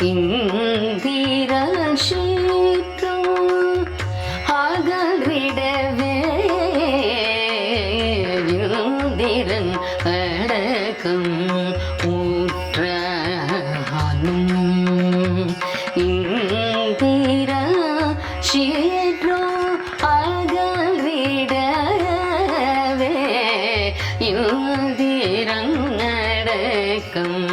இந்திர சீற்றம் அகன்றிடவே இந்திரன் அடக்கம் ஊற்றாலும் இந்திர சீற்றம் அகன்றிடவே இந்திரன் அடக்கம்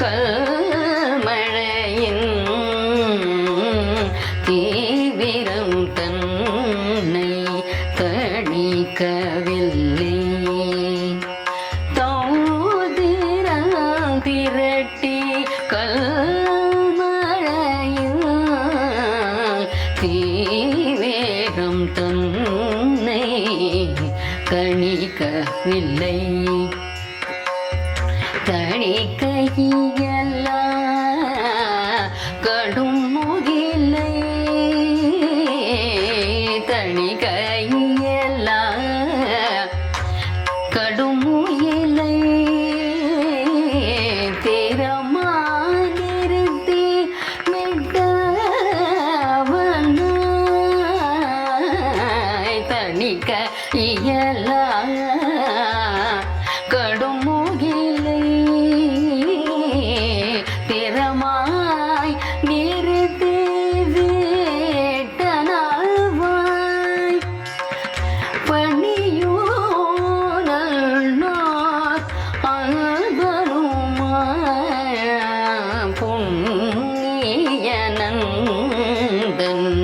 கல்மழையின் தீவிரம் தன்னை தணிக்கவில்லை. தோதிரம் திரட்டி கல்மழையில் தீவேகம் தன்னை கணிக்கவில்லை தணிக்கையல்ல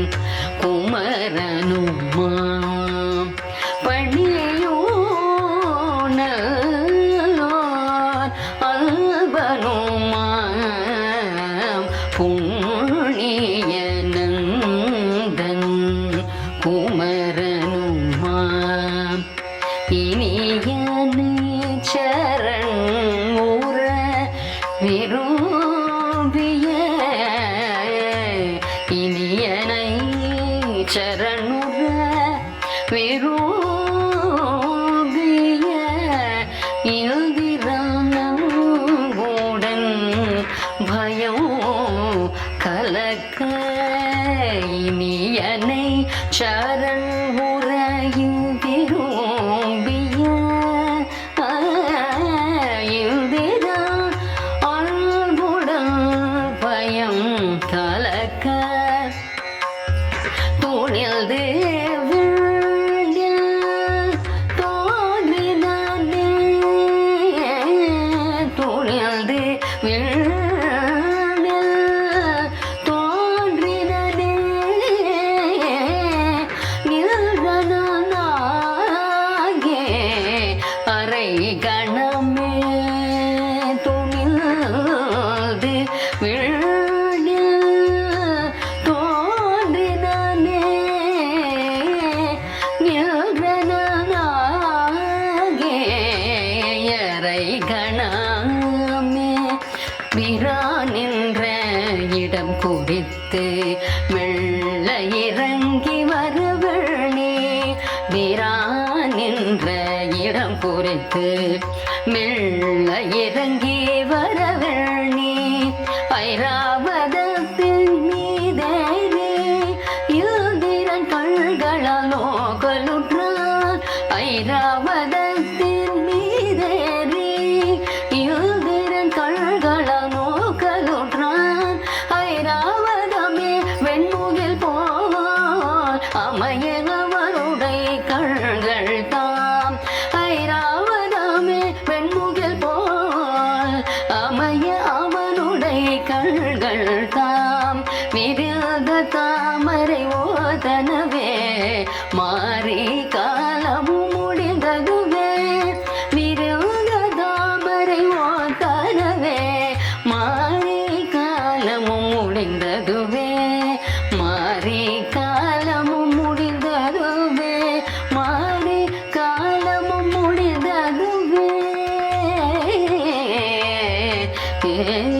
புண்ணியனந்தன் குமரனுமாம் பணியோ நல்நாள் குமரனுமாம். இனியனை சரண் உற விரும்பிய இனியனை இடம் குறித்து மெல்ல இறங்கி வருவள்ளி வீரானின்ற இடம் குறித்து மெல்ல இறங்கி வரவள்ளி பைராவதத்தின் மீதேறி யுதிரன் கண்களால் நோகலுற்றான் பைராவத அமையனவருடைய கண்கள் தாம். ஐராவதாமே வெண்முகில் போல் அமைய அவனுடைய கண்கள் தாம். மிருக தாமரை ஓதனவே மாறி காலமும் முடிந்ததுவே. மிருக தாமரை ஓதனவே Bye.